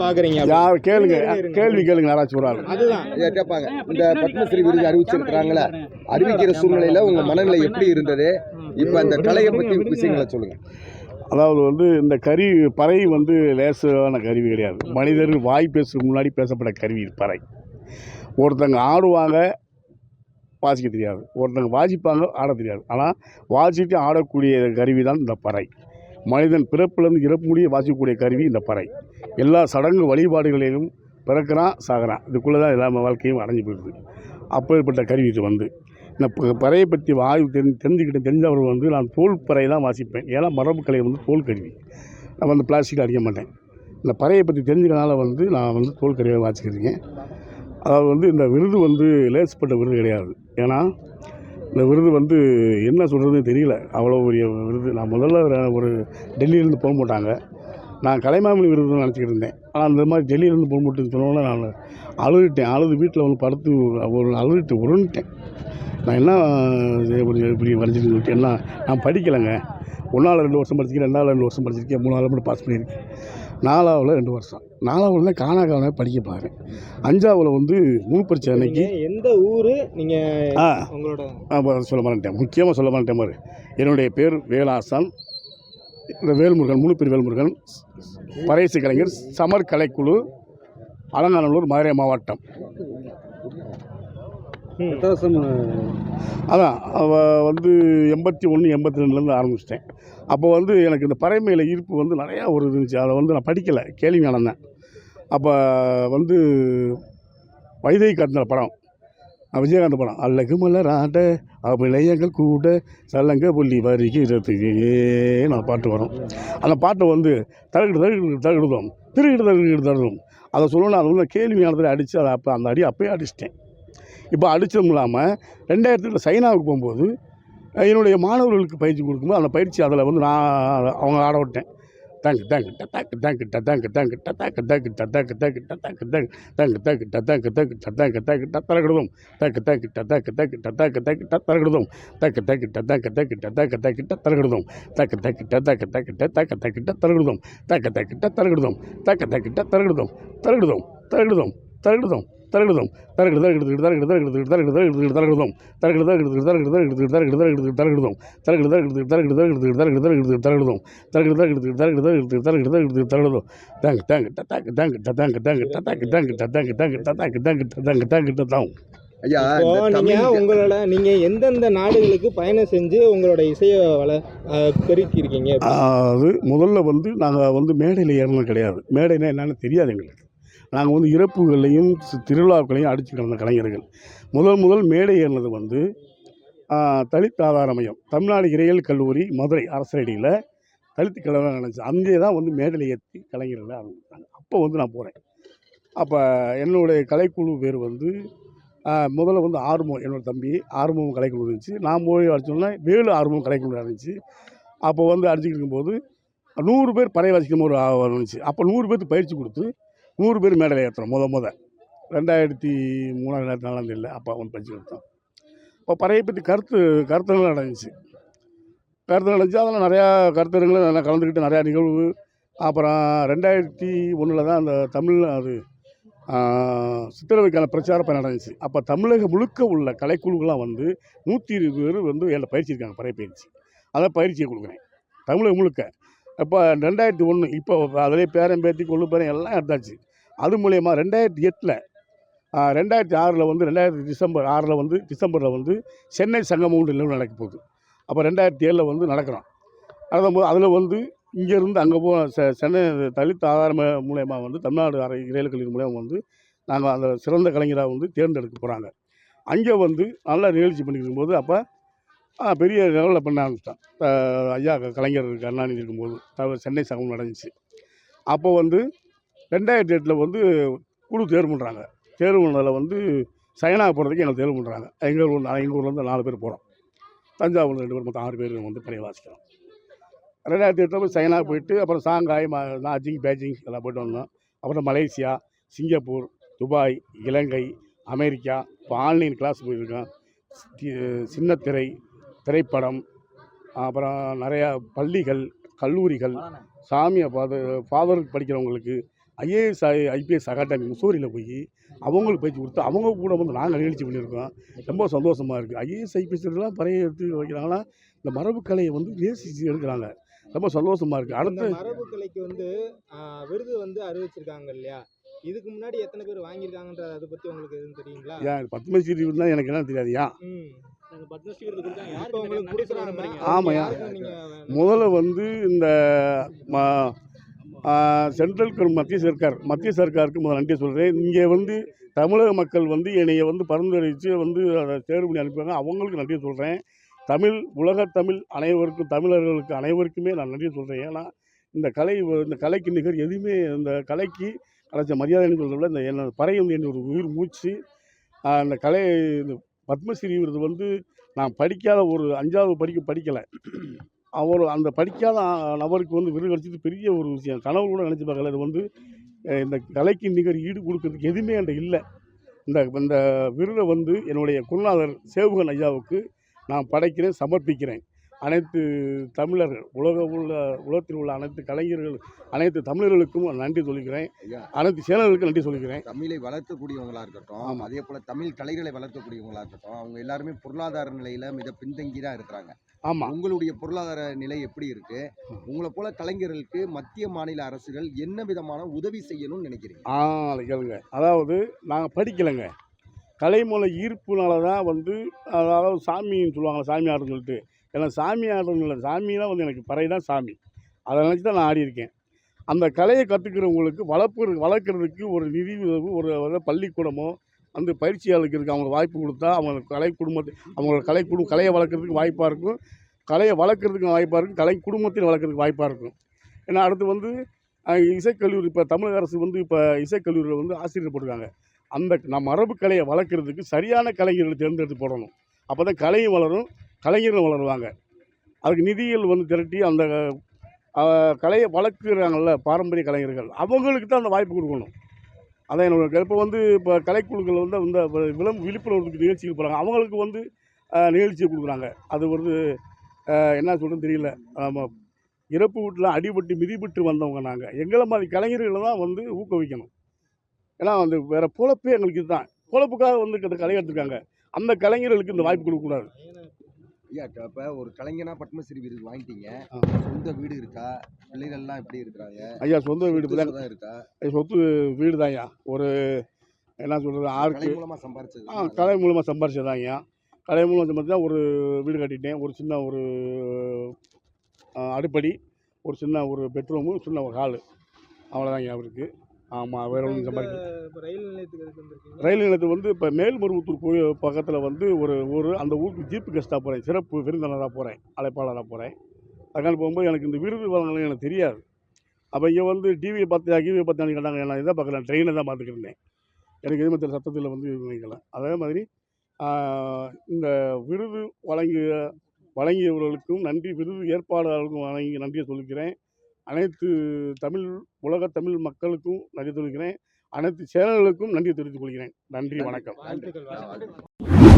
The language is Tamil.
பாக்குறீங்க யார் கேளுங்க கேள்வி கேளுங்க யாராச்சும் ஒரு ஆள். அதுதான். கேட்பாங்க. இந்த பத்மஸ்ரீ விருது அறிவிச்சிருக்கிறாங்களே அறிவிக்கிற சூழ்நிலையில உங்க மனநிலை எப்படி இருந்தது? இப்ப அந்த கலையை பத்தி விஷயங்களை சொல்லுங்க. அதாவது வந்து இந்த கருவி பறை வந்து லேசான கருவி கிடையாது. மனிதர்கள் வாய் பேசுறதுக்கு முன்னாடி பேசப்பட்ட கருவி பறை. ஒருத்தங்க ஆடுவாங்க வாசிக்க தெரியாது. ஒருத்தங்க வாசிப்பாங்க ஆட தெரியாது. ஆனால் வாசிட்டு ஆடக்கூடிய கருவி தான் இந்த பறை. மனிதன் பிறப்பிலிருந்து இறப்பு முடிய வாசிக்கக்கூடிய கருவி இந்த பறை. எல்லா சடங்கு வழிபாடுகளிலும் பிறக்கிறான் சாகிறான் இதுக்குள்ளே தான் எல்லா வாழ்க்கையும் அடைஞ்சு போயிடுது. அப்பேற்பட்ட கருவி இது வந்து. இந்த பறையை பற்றி ஆய்வு தெரிஞ்சு தெரிஞ்சுக்கிட்ட தெரிஞ்சவர் வந்து நான் தோல் பறை தான் வாசிப்பேன். ஏன்னா மரபு கலை வந்து தோல் கருவி. நான் வந்து பிளாஸ்டிக் அடிக்க மாட்டேன். இந்த பறையை பற்றி தெரிஞ்சுக்கிறனால வந்து நான் வந்து தோல் கருவியை வாசிக்கிறீங்க அதாவது வந்து இந்த விருது வந்து லேசுப்பட்ட விருது கிடையாது. ஏன்னா இந்த விருது வந்து என்ன சொல்கிறதுன்னு தெரியல. அவ்வளோ பெரிய விருது. நான் முதல்ல ஒரு- டெல்லியிலேருந்து போக மாட்டாங்க. நான் கலைமாமணி விருது நினச்சிக்கிட்டு இருந்தேன். ஆனால் அந்த மாதிரி டெல்லியிலேருந்து போக மாட்டேன்னு சொன்னோன்னே நான் அழுதுட்டேன். அழுது வீட்டில் வந்து படுத்து ஒரு அழுதுட்டு உருண்டுட்டேன். நான் என்ன இப்படி வரைஞ்சிட்டு சொல்லிட்டு என்ன நான் படிக்கலைங்க. ஒன்றால் ரெண்டு வருஷம் படிச்சிருக்கேன் ரெண்டாவது ரெண்டு வருஷம் படிச்சிருக்கேன். மூணாவது மட்டும் பாஸ் பண்ணியிருக்கேன். நாலாவில் ரெண்டு வருஷம். நாலாவில் காணா காண படிக்க பாருங்க அஞ்சாவில் வந்து முழு பரிச்சை அன்னைக்கு எந்த ஊரு? நீங்க ஆ. உங்களோட சொல்ல மாட்டேன் முக்கியமாக சொல்ல மாட்டேன் பாரு. என்னுடைய பேர் வேலாசான். இந்த வேல்முருகன் முழு பேர் வேல்முருகன். பறையசு கலைஞர் சமர் கலைக்குழு அலங்காநல்லூர் மதுரை மாவட்டம். அதான் வந்து எண்பத்தி ஒன்று எண்பத்தி ரெண்டுலேருந்து ஆரம்பிச்சிட்டேன். அப்போ வந்து எனக்கு இந்த பறை ஈர்ப்பு வந்து நிறையா ஒரு இருந்துச்சு. அதை வந்து நான் படிக்கலை கேள்வி நடந்தேன் அப்போ வந்து வைதை காட்டின படம் விஜயகாந்த் படம் அல்லகு மலராட அபிநயங்கள் கூட சல்லங்க புள்ளி வருகிறது. நான் பாட்டு வரும். அந்த பாட்டை வந்து தரகிட்டு தரகிட்டு தழுகிடுதோம் திருகிட்டு தரகிட்டு தழுதும் அதை சொல்லணும் அது வந்து கேள்வி நேரத்தில் அடித்து அதை அப்போ அந்த அடி அப்போயே அடிச்சிட்டேன். இப்போ அடிச்சதும் இல்லாமல் ரெண்டாயிரத்தில் சைனாவுக்கு போகும்போது என்னுடைய மாணவர்களுக்கு பயிற்சி கொடுக்கும்போது அந்த பயிற்சி அதில் வந்து நான் அவங்க ஆட விட்டேன் டங்கு டங்கு டத்தாக்கு டங்கு டத்தாக்கு டங்கு டத்தாக்கு டங்கு டத்தாக்கு டங்கு டத்தாக்கு டங்கு டங்கு டங்கு டத்தாக்கு டங்கு டத்தாக்கு டங்கு டத்தரகிடுதும் டக்கு டக்கு டத்தாக்கு டக்கு டத்தாக்கு டக்கு டத்தரகிடுதும் டக்கு டக்கு டத்தாக்கு டக்கு டத்தாக்கு டக்கு டத்தரகிடுதும் டக்கு டக்கு டத்தாக்கு டக்கு டத்தாக்கு டக்கு டத்தரகிடுதும் டக்கு டக்கு டத்தரகிடுதும் டக்கு டக்கு டத்தரகிடுதும் தரகிடுதும் தரகிடுதும் தரகிடுதும் தரகிடுதும் தரகிடு தரகிடு தரகிடு தரகிடு தரகிடு தரகிடு தரகிடுதும் தரகிடு தரகிடு தரகிடு தரகிடு தரகிடு தரகிடு தரகிடுதும் தரகிடு தரகிடு தரகிடு தரகிடு தரகிடு தரகிடு தரகிடுதும் தரகிடு தரகிடு தரகிடு தரகிடு தரகிடு தரகிடு தரகிடுதும் தாங்கு தாங்கு டத்தாக்கு தாங்கு டத்தாங்கு தாங்கு டத்தாக்கு தாங்கு டத்தாக்கு தாங்கு டத்தாக்கு தாங்கு டத்தாங்கு தாங்கு டத்தாவும் ஐயா நீங்க உங்களோட நீங்க எந்தெந்த நாடுகளுக்கு பயணம் செஞ்சு உங்களோட இசையை வள பெருக்கி இருக்கீங்க அது முதல்ல வந்து நாங்கள் வந்து மேடையில் ஏறணும் கிடையாது மேடைனா என்னன்னு தெரியாது எங்களுக்கு நாங்கள் வந்து இறப்புகளையும் திருவிழாக்களையும் அடித்து கிடந்த கலைஞர்கள். முதல் முதல் மேடை ஏறினது வந்து தலித் ஆதார மையம் தமிழ்நாடு இறையல் கல்லூரி மதுரை அரசரடியில் தலித்து கலைஞர் நினச்சி அங்கே தான் வந்து மேடையில் ஏற்றி கலைஞர்களை ஆரம்பித்தாங்க. அப்போ வந்து நான் போகிறேன் அப்போ என்னுடைய கலைக்குழு பேர் வந்து முதல்ல வந்து ஆர்வம் என்னோடய தம்பி ஆர்வம் கலைக்குழு இருந்துச்சு. நான் போய் அடிச்சோன்னா வேலு ஆர்வம் கலைக்குழு இருந்துச்சு. அப்போ வந்து அடிச்சுக்கிட்டு இருக்கும்போது நூறு பேர் பறை வாசிக்கும் ஒரு இருந்துச்சு அப்போ நூறு பேருக்கு பயிற்சி கொடுத்து நூறு பேர் மேடையில் ஏற்றுறோம் முத முத. ரெண்டாயிரத்தி மூணாம் ரெண்டாயிரத்தி நாலாம் தேதியில் அப்பா வந்து பஞ்சு கொடுத்தோம் இப்போ பறையை பற்றி கருத்து கருத்துகள் நடந்துச்சு கருத்து நடந்துச்சு அதில் நிறையா கருத்தரங்களை நல்லா கலந்துக்கிட்டு நிறையா நிகழ்வு. அப்புறம் ரெண்டாயிரத்தி ஒன்றில் தான் அந்த தமிழ் அது சித்திரவைக்கான பிரச்சார பயணம் நடந்துச்சு அப்போ தமிழகம் முழுக்க உள்ள கலைக்குழுக்கெல்லாம் வந்து நூற்றி இருபது பேர் வந்து என்னை பயிற்சி இருக்காங்க பறை பயிற்சி. அதான் பயிற்சியை கொடுக்குறேன். தமிழகம் முழுக்க. இப்போ ரெண்டாயிரத்தி ஒன்று இப்போ அதிலே பேரன் பேத்தி கொள்ளு பேரன் எல்லாம் எடுத்தாச்சு. அது மூலயமா ரெண்டாயிரத்தி எட்டில் ரெண்டாயிரத்தி ஆறில் வந்து ரெண்டாயிரத்தி டிசம்பர் ஆறில் வந்து டிசம்பரில் வந்து சென்னை சங்கமம் நிலவு நடக்க போகுது. அப்போ ரெண்டாயிரத்தி ஏழில் வந்து நடக்கிறோம். நடக்கும்போது அதில் வந்து இங்கேருந்து அங்கே போ சென்னை தலித் ஆதார மூலயமா வந்து தமிழ்நாடு அரை இறையல் கல்வி மூலயமா வந்து நாங்கள் அந்த சிறந்த கலைஞராக வந்து தேர்ந்தெடுக்க போகிறாங்க அங்கே வந்து நல்லா நிகழ்ச்சி பண்ணிட்டு இருக்கும்போது அப்போ பெரிய லெவலில் பண்ண ஆரம்பிச்சிட்டோம் ஐயா கலைஞர் கருணாநிதி இருக்கும்போது. சென்னை சங்கம் நடந்துச்சு. அப்போ வந்து ரெண்டாயிரத்தி எட்டில் வந்து குழு தேர்வு பண்ணுறாங்க தேர்வு பண்ணதில் வந்து சைனா போகிறதுக்கு எங்களை தேர்வு பண்ணுறாங்க எங்கள் ஊர் எங்கள் ஊர்லேருந்து நாலு பேர் போகிறோம் தஞ்சாவூர் ரெண்டு பேர் மொத்தம் ஆறு பேர் வந்து பழைய வாசிக்கிறோம். ரெண்டாயிரத்தி எட்டில் போய் சைனா போயிட்டு அப்புறம் சாங்காய் மா நாஜிங் பேஜிங் எல்லாம் போயிட்டு வந்தோம். அப்புறம் Malaysia Singapore Dubai Ilangai America இப்போ ஆன்லைன் கிளாஸ் போயிருக்கோம். சின்னத்திரை திரைப்படம் அப்புறம் நிறையா பள்ளிகள் கல்லூரிகள் சாமியை ஃபாதர் ஃபாதருக்கு படிக்கிறவங்களுக்கு ஐஏஎஸ் ஐபிஎஸ் அகாடமி முசோரியில் போய் அவங்களுக்கு பயிற்சி கொடுத்து அவங்க கூட வந்து நாங்கள் நிகழ்ச்சி பண்ணியிருக்கோம். ரொம்ப சந்தோஷமாக இருக்குது ஐஏஎஸ் ஐபிஎஸ்லாம் பறைய எடுத்து வைக்கிறாங்கன்னா இந்த மரபு கலையை வந்து நேசித்து எடுக்கிறாங்க. ரொம்ப சந்தோஷமாக இருக்குது அடுத்து மரபு கலைக்கு வந்து விருது வந்து அறிவிச்சிருக்காங்க இல்லையா? இதுக்கு முன்னாடி எத்தனை பேர் வாங்கியிருக்காங்கன்ற அதை பத்தி உங்களுக்கு எதுவும் தெரியுங்களா? ஏன் பத்மஸ்ரீ தான் எனக்கு என்ன தெரியாது. ஏன்? ம் பத்மஸ்ரீ விருது கொடுத்தாங்க இப்போ உங்களுக்கு கொடுக்குறாங்க ஆமாய்யா. யாருக்கும் நீங்க முதல்ல வந்து இந்த சென்ட்ரல் கவர்மெண்ட் மத்திய சர்க்கார் மத்திய சர்க்காருக்கு முதல்ல நன்றி சொல்கிறேன் இங்கே வந்து தமிழக மக்கள் வந்து என்னைய வந்து பரிந்துரைச்சு வந்து அதை தேர்வு பண்ணி அனுப்புவாங்க அவங்களுக்கு நன்றி சொல்கிறேன் தமிழ் உலகத் தமிழ் அனைவருக்கும் தமிழர்களுக்கு அனைவருக்குமே நான் நன்றி சொல்கிறேன் ஏன்னா இந்த கலை இந்த கலைக்கு நிகர் எதுவுமே இந்த கலைக்கு கிடைச்ச மரியாதைன்னு சொல்கிறத இந்த என்ன பறை வந்து என்னோட உயிர் மூச்சு. ஆ, இந்த கலை இந்த பத்மஸ்ரீ விருது வந்து நான் படிக்காத ஒரு அஞ்சாவது படிக்க படிக்கலை. அவர் அந்த படிக்காத நபருக்கு வந்து விருது கிடைச்சது பெரிய ஒரு விஷயம். கனவு கூட நினச்சி பார்க்கல. இது வந்து இந்த கலைக்கு நிகர் ஈடு கொடுக்கறதுக்கு எதுவுமே என்கிட்ட இல்லை. இந்த இந்த விருதை வந்து என்னுடைய குருநாதர் சேவுகன் ஐயாவுக்கு நான் படைக்கிறேன் சமர்ப்பிக்கிறேன். அனைத்து தமிழர்கள் உலக உள்ள உலகத்தில் உள்ள அனைத்து கலைஞர்கள் அனைத்து தமிழர்களுக்கும் நன்றி சொல்லிக்கிறேன். அனைத்து சேனல்களுக்கும் நன்றி சொல்லிக்கிறேன். தமிழை வளர்க்கக்கூடியவங்களா இருக்கட்டும். அதே போல தமிழ் கலைகளை வளர்க்கக்கூடியவங்களா இருக்கட்டும் அவங்க எல்லாருமே பொருளாதார நிலையில மிக பின்தங்கி தான் இருக்கிறாங்க. ஆமாம் உங்களுடைய பொருளாதார நிலை எப்படி இருக்கு? உங்களை போல கலைஞர்களுக்கு மத்திய மாநில அரசுகள் என்ன விதமான உதவி செய்யணும்னு நினைக்கிறீங்க? ஆ கேளுங்க. அதாவது நாங்கள் படிக்கலைங்க. கலைமூல ஈர்ப்புனால தான் வந்து அதாவது சாமின்னு சொல்லுவாங்க சாமி ஆடுன்னு சொல்லிட்டு ஏன்னா சாமி ஆடுறவங்க இல்லை சாமினா வந்து எனக்கு பறை தான் சாமி. அதை நினச்சி தான் நான் ஆடியிருக்கேன். அந்த கலையை கற்றுக்கிறவங்களுக்கு வளர்ப்பு வளர்க்குறதுக்கு ஒரு நிதி உதவு ஒரு பள்ளிக்கூடமோ வந்து பயிற்சியாளருக்கு இருக்கு. அவங்களுக்கு வாய்ப்பு கொடுத்தா அவங்க கலை குடும்பத்தை அவங்களோட கலை குடும்ப கலையை வளர்க்குறதுக்கு வாய்ப்பாக இருக்கும். கலையை வளர்க்குறதுக்கு வாய்ப்பாக இருக்கும். கலை குடும்பத்தில் வளர்க்குறதுக்கு வாய்ப்பாக இருக்கும். ஏன்னா அடுத்து வந்து இசைக்கல்லூரி இப்போ தமிழக அரசு வந்து இப்போ இசைக்கல்லூரியில் வந்து ஆசிரியர் போட்டிருக்காங்க அந்த நம்ம மரபு கலையை வளர்க்குறதுக்கு சரியான கலைஞர்களை தேர்ந்தெடுத்து போடணும். அப்போ தான் கலையும் வளரும். கலைஞர்களும் வளருவாங்க. அதுக்கு நிதிகள் வந்து திரட்டி அந்த கலையை வளர்க்குறாங்கல்ல பாரம்பரிய கலைஞர்கள். அவங்களுக்கு தான் அந்த வாய்ப்பு கொடுக்கணும். அதான் என்னோட இப்போ வந்து இப்போ கலைக்குழுக்கள் வந்து இந்த விளம் விழிப்புணர்வு நிகழ்ச்சிகள் போகிறாங்க அவங்களுக்கு வந்து நிகழ்ச்சியை கொடுக்குறாங்க. அது வந்து என்ன சொல்கிறதுன்னு தெரியல. ஆமாம் இறப்பு வீட்டில் அடிபட்டு மிதிபட்டு வந்தவங்க நாங்கள் எங்களை மாதிரி கலைஞர்களை தான் வந்து ஊக்குவிக்கணும். ஏன்னா வந்து வேறு பொழப்பே எங்களுக்கு இதுதான். பொழப்புக்காக வந்து கலை எடுத்துருக்காங்க. அந்த கலைஞர்களுக்கு இந்த வாய்ப்பு கொடுக்கக்கூடாது. ஐயா இப்ப ஒரு கலைஞனா பத்மஸ்ரீ விருது வாங்கிட்டீங்க. சொந்த வீடு இருக்கா? பிள்ளைகள்லாம் எப்படி இருக்கிறாங்க? ஐயா சொந்த வீடு சுகம் இருக்கா? சொத்து வீடு தான் ஐயா. ஒரு என்ன சொல்கிறது கலை ஆறுக்கு மூலமா சம்பாரிச்சது. ஆ கலை மூலமாக சம்பாரிச்சதான் ஐயா. கலை மூலம் சம்பாரிச்சா ஒரு வீடு கட்டிட்டேன். ஒரு சின்ன ஒரு அடுப்படி ஒரு சின்ன ஒரு பெட்ரூமு சின்ன ஒரு ஹாலு. அவ்வளோதான் ஐயா அவருக்கு. ஆமாம் வேற ஒன்றும் சம்பாதிக்கல இப்போ ரயில் நிலையத்துக்கு ரயில் நிலையத்து வந்து இப்போ மேல்மருவத்தூர் கோயில் பக்கத்தில் வந்து ஒரு ஊர் அந்த ஊருக்கு ஜீப்பு கெஸ்ட்டாக போகிறேன் சிறப்பு விருந்தினராக போகிறேன் அழைப்பாளராக போகிறேன் அதுக்கான போகும்போது எனக்கு இந்த விருது வழங்கலாம் எனக்கு தெரியாது. அப்போ இங்கே வந்து டிவியை பார்த்து டிவியை பார்த்து கேட்டாங்க? நான் இதை பார்க்கல ட்ரெயினை தான் பார்த்துக்கிட்டு இருந்தேன். எனக்கு எதுவுமே தெரியல சத்தத்தில் வந்து நினைக்கல அதே மாதிரி இந்த விருது வழங்கிய வழங்கியவர்களுக்கும் நன்றி விருது ஏற்பாடாளர்களுக்கும் வழங்கி நன்றியை சொல்லிக்கிறேன். அனைத்து தமிழ் உலக தமிழ் மக்களுக்கும் நன்றி சொல்லிக்கிறேன். அனைத்து சேனல்களுக்கும் நன்றி தெரிவித்துக் கொள்கிறேன். நன்றி வணக்கம். வாழ்த்துக்கள்.